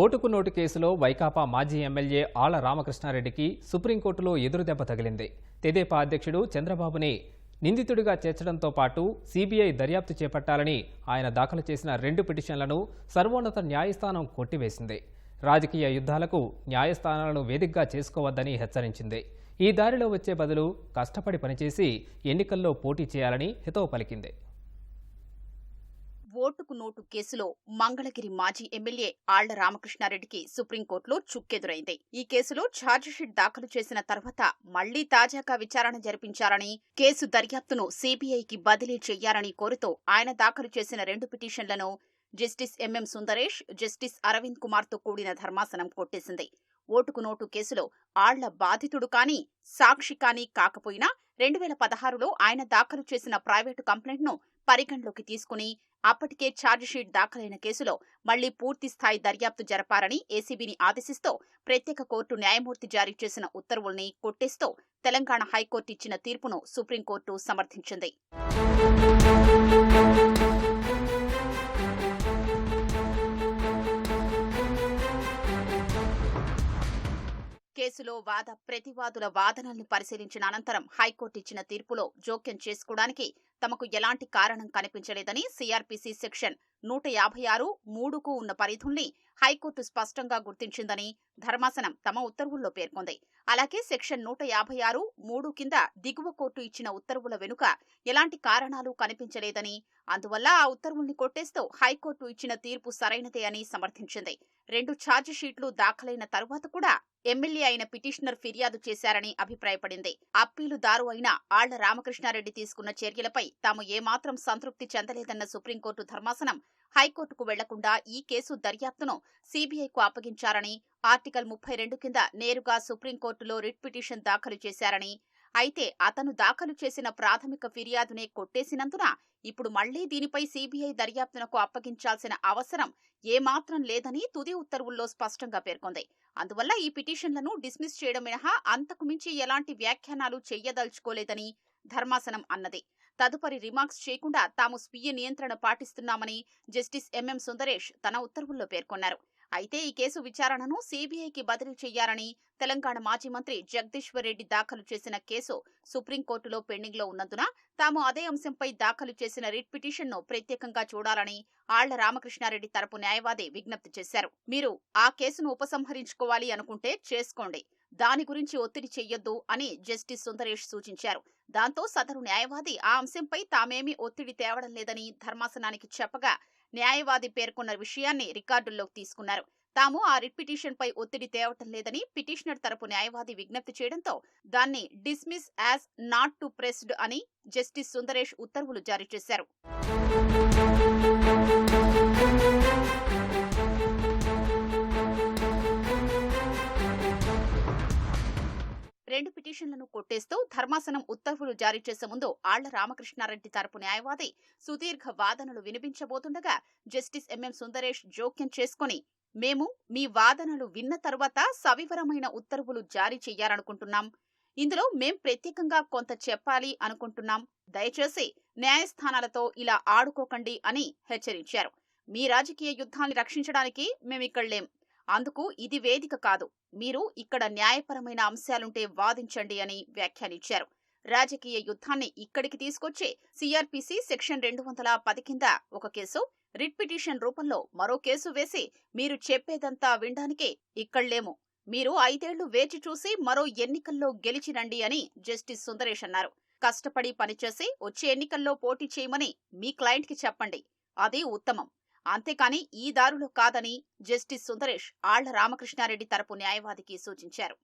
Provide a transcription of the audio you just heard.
ఓటుకు నోటు కేసులో వైకాపా మాజీ ఎమ్మెల్యే ఆళ్ళ రామకృష్ణారెడ్డికి సుప్రీంకోర్టులో ఎదురుదెబ్బ తగిలింది. తెదేపా అధ్యక్షుడు చంద్రబాబుని నిందితుడిగా చేర్చడంతో పాటు సీబీఐ దర్యాప్తు చేపట్టాలని ఆయన దాఖలు చేసిన రెండు పిటిషన్లను సర్వోన్నత న్యాయస్థానం కొట్టివేసింది. రాజకీయ యుద్ధాలకు న్యాయస్థానాలను వేదికగా చేసుకోవద్దని హెచ్చరించింది. ఈ దారిలో వచ్చే బదులు కష్టపడి పనిచేసి ఎన్నికల్లో పోటీ చేయాలని హితవు పలికింది. ఓటుకు నోటు కేసులో మంగళగిరి మాజీ ఎమ్మెల్యే ఆళ్ళ రామకృష్ణారెడ్డికి సుప్రీంకోర్టులో చుక్కెదురైంది. ఈ కేసులో ఛార్జిషీట్ దాఖలు చేసిన తర్వాత మళ్ళీ తాజాగా విచారణ జరిపించాలని కేసు దర్యాప్తును సీబీఐకి బదిలీ చేయాలని కోరుతూ ఆయన దాఖలు చేసిన రెండు పిటిషన్లను justice MM Sundaresh justice Aravind కుమార్తో కూడిన ధర్మాసనం కొట్టేసింది. ఓటుకు నోటు కేసులో ఆళ్ళ బాధితుడు కానీ సాక్షి కానీ కాకపోయినా రెండు వేల పదహారులో ఆయన దాఖలు చేసిన ప్రైవేటు కంప్లైంట్ను పరిగణలోకి తీసుకుని అప్పటికే ఛార్జిషీట్ దాఖలైన కేసులో మళ్ళీ పూర్తి స్థాయి దర్యాప్తు జరపాలని ఏసీబీని ఆదేశిస్తూ ప్రత్యేక కోర్టు న్యాయమూర్తి జారీ చేసిన ఉత్తర్వుల్ని కొట్టేస్తూ తెలంగాణ హైకోర్టు ఇచ్చిన తీర్పును సుప్రీంకోర్టు సమర్థించింది. కేసులో వాద ప్రతివాదుల వాదనల్ని పరిశీలించిన అనంతరం హైకోర్టు ఇచ్చిన తీర్పులో జోక్యం చేసుకోవడానికి తమకు ఎలాంటి కారణం కనిపించలేదని సిఆర్పిసి సెక్షన్ నూట యాభై ఆరు మూడుకు ఉన్న పరిధుల్ని హైకోర్టు స్పష్టంగా గుర్తించిందని ధర్మాసనం తమ ఉత్తర్వుల్లో పేర్కొంది. అలాగే సెక్షన్ నూట యాభై ఆరు మూడు కింద దిగువ కోర్టు ఇచ్చిన ఉత్తర్వుల వెనుక ఎలాంటి కారణాలు కనిపించలేదని అందువల్ల ఆ ఉత్తర్వుల్ని కొట్టేస్తూ హైకోర్టు ఇచ్చిన తీర్పు సరైనదే అని సమర్థించింది. రెండు ఛార్జ్ షీట్లు దాఖలైన తరువాత కూడా ఎమ్మెల్యే అయిన పిటిషనర్ ఫిర్యాదు చేశారని అభిప్రాయపడింది. అప్పీలుదారు అయిన ఆళ్ళ రామకృష్ణారెడ్డి తీసుకున్న చర్యలపై తాము ఏమాత్రం సంతృప్తి చెందలేదన్న సుప్రీంకోర్టు ధర్మాసనం హైకోర్టుకు వెళ్ళకుండా ఈ కేసు దర్యాప్తును సీబీఐకు అప్పగించారని ఆర్టికల్ ముప్పై రెండు కింద నేరుగా సుప్రీంకోర్టులో రిట్ పిటిషన్ దాఖలు చేశారని అయితే అతను దాఖలు చేసిన ప్రాథమిక ఫిర్యాదునే కొట్టేసినందున ఇప్పుడు మళ్ళీ దీనిపై సీబీఐ దర్యాప్తునకు అప్పగించాల్సిన అవసరం ఏమాత్రం లేదని తుది ఉత్తర్వుల్లో స్పష్టంగా పేర్కొంది. అందువల్ల ఈ పిటిషన్లను డిస్మిస్ చేయడం మినహా అంతకు మించి ఎలాంటి వ్యాఖ్యానాలు చెయ్యదలుచుకోలేదని ధర్మాసనం అన్నది. తదుపరి రిమార్క్స్ చేయకుండా తాము స్వీయ నియంత్రణ పాటిస్తున్నామని జస్టిస్ ఎంఎం సుందరేష్ తన ఉత్తర్వుల్లో పేర్కొన్నారు. అయితే ఈ కేసు విచారణను సీబీఐకి బదిలీ చేయాలని తెలంగాణ మాజీ మంత్రి జగదీశ్వర్ రెడ్డి దాఖలు చేసిన కేసు సుప్రీంకోర్టులో పెండింగ్లో ఉన్నందున తాము అదే అంశంపై దాఖలు చేసిన రిట్ పిటిషన్ను ప్రత్యేకంగా చూడాలని ఆళ్ళ రామకృష్ణారెడ్డి తరపు న్యాయవాది విజ్ఞప్తి చేశారు. మీరు ఆ కేసును ఉపసంహరించుకోవాలి అనుకుంటే చేసుకోండి. దాని గురించి ఒత్తిడి చెయ్యొద్దు అని జస్టిస్ సుందరేష్ సూచించారు. దాంతో సదరు న్యాయవాది ఆ అంశంపై తామేమీ ఒత్తిడి తేవడం లేదని ధర్మాసనానికి చెప్పగా న్యాయవాది పేర్కొన్న విషయాన్ని రికార్డుల్లోకి తీసుకున్నారు. తాము ఆ రిట్ పిటిషన్ పై ఒత్తిడి తేవటం లేదని పిటిషనర్ తరపు న్యాయవాది విజ్ఞప్తి చేయడంతో దాన్ని dismiss as not to pressed అని జస్టిస్ సుందరేష్ ఉత్తర్వులు జారీ చేశారు. రెండు పిటిషన్లను కొట్టేస్తూ ధర్మాసనం ఉత్తర్వులు జారీ చేసే ముందు ఆళ్ళ రామకృష్ణారెడ్డి తరపు న్యాయవాది సుదీర్ఘ వాదనలు వినిపించబోతుండగా జస్టిస్ ఎంఎం సుందరేష్ జోక్యం చేసుకుని మేము మీ వాదనలు విన్న తర్వాత సవివరమైన ఉత్తర్వులు జారీ చేయాలనుకుంటున్నాం ఇందులో మేం ప్రత్యేకంగా కొంత చెప్పాలి అనుకుంటున్నాం. దయచేసి న్యాయస్థానాలతో ఇలా ఆడుకోకండి అని హెచ్చరించారు. మీ రాజకీయ యుద్ధాన్ని రక్షించడానికి మేమిక్కడ లేం అందుకు ఇది వేదిక కాదు. మీరు ఇక్కడ న్యాయపరమైన అంశాలుంటే వాదించండి అని వ్యాఖ్యానించారు. రాజకీయ యుద్ధాన్ని ఇక్కడికి తీసుకొచ్చి సిఆర్పిసి సెక్షన్ రెండు వందల పది కింద ఒక కేసు రిట్ పిటిషన్ రూపంలో మరో కేసు వేసి మీరు చెప్పేదంతా వినడానికి ఇక్కడ్లేము. మీరు ఐదేళ్ళు వేచి చూసి మరో ఎన్నికల్లో గెలిచినండి అని జస్టిస్ సుందరేష్ అన్నారు. కష్టపడి పనిచేసి వచ్చే ఎన్నికల్లో పోటీ చేయమని మీ క్లయింట్కి చెప్పండి. అది ఉత్తమం. అంతేకాని ఈ దారులు కాదని జస్టిస్ సుందరేష్ ఆళ్ళ రామకృష్ణారెడ్డి తరపు న్యాయవాదికి సూచించారు.